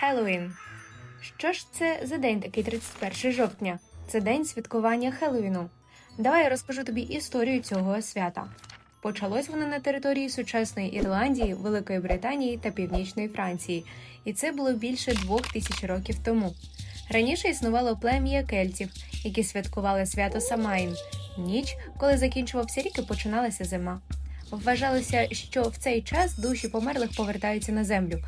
Хеллоуін. Що ж це за день такий 31 жовтня? Це день святкування Хеллоуіну. Давай я розкажу тобі історію цього свята. Почалось воно на території сучасної Ірландії, Великої Британії та Північної Франції, і це було більше двох тисяч років тому. Раніше існувало плем'я кельтів, які святкували свято Самайн ніч, коли закінчувався рік і починалася зима. Вважалося, що в цей час душі померлих повертаються на землю.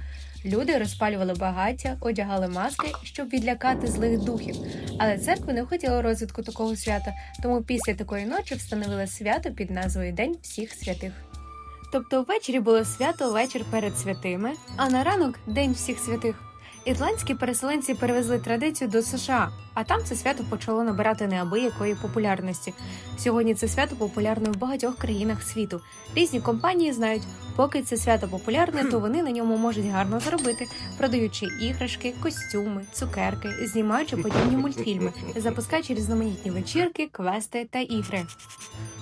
Люди розпалювали багаття, одягали маски, щоб відлякати злих духів. Але церква не хотіла розвитку такого свята, тому після такої ночі встановили свято під назвою День всіх святих. Тобто ввечері було свято вечір перед святими, а на ранок День всіх святих. Ірландські переселенці перевезли традицію до США, а там це свято почало набирати неабиякої популярності. Сьогодні це свято популярне в багатьох країнах світу. Різні компанії знають, поки це свято популярне, то вони на ньому можуть гарно заробити, продаючи іграшки, костюми, цукерки, знімаючи подібні мультфільми, запускаючи різноманітні вечірки, квести та ігри.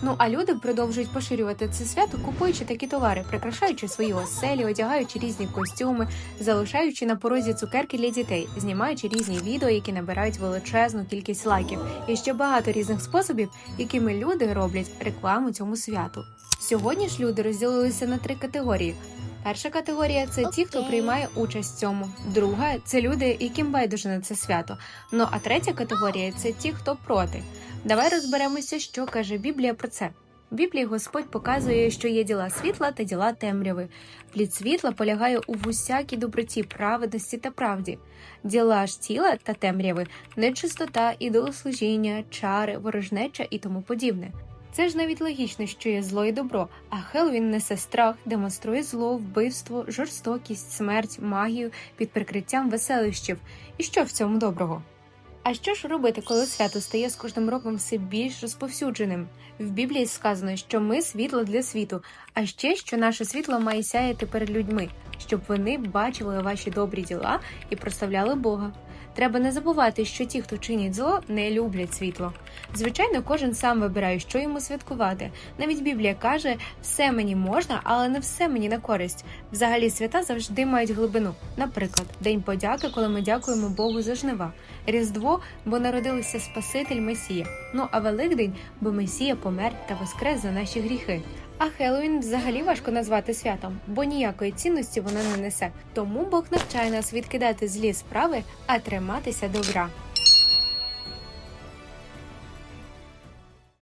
Ну а люди продовжують поширювати це свято, купуючи такі товари, прикрашаючи свої оселі, одягаючи різні костюми, залишаючи на порозі цукерки для дітей, знімаючи різні відео, які набирають величезну кількість лайків, і ще багато різних способів, якими люди роблять рекламу цьому святу. Сьогодні ж люди розділилися на три категорії. Перша категорія це ті, хто приймає участь в цьому. Друга це люди, яким байдуже на це свято. Ну а третя категорія це ті, хто проти. Давай розберемося, що каже Біблія про це. В Біблії Господь показує, що є діла світла та діла темряви. Плід світла полягає у усякій доброті, праведності та правді. Діла ж тіла та темряви нечистота, ідолослужіння, чари, ворожнеча і тому подібне. Це ж навіть логічно, що є зло і добро, а Хеллоуін несе страх, демонструє зло, вбивство, жорстокість, смерть, магію під прикриттям веселищів. І що в цьому доброго? А що ж робити, коли свято стає з кожним роком все більш розповсюдженим? В Біблії сказано, що ми світло для світу, а ще що наше світло має сяяти перед людьми, щоб вони бачили ваші добрі діла і прославляли Бога. Треба не забувати, що ті, хто чинять зло, не люблять світло. Звичайно, кожен сам вибирає, що йому святкувати. Навіть Біблія каже, все мені можна, але не все мені на користь. Взагалі свята завжди мають глибину. Наприклад, День подяки, коли ми дякуємо Богу за жнива. Різдво, бо народилися Спаситель Месія. Ну а Великдень, бо Месія помер та воскрес за наші гріхи. А Хеллоуін взагалі важко назвати святом, бо ніякої цінності воно не несе. Тому Бог навчає нас відкидати злі справи, а триматися добра.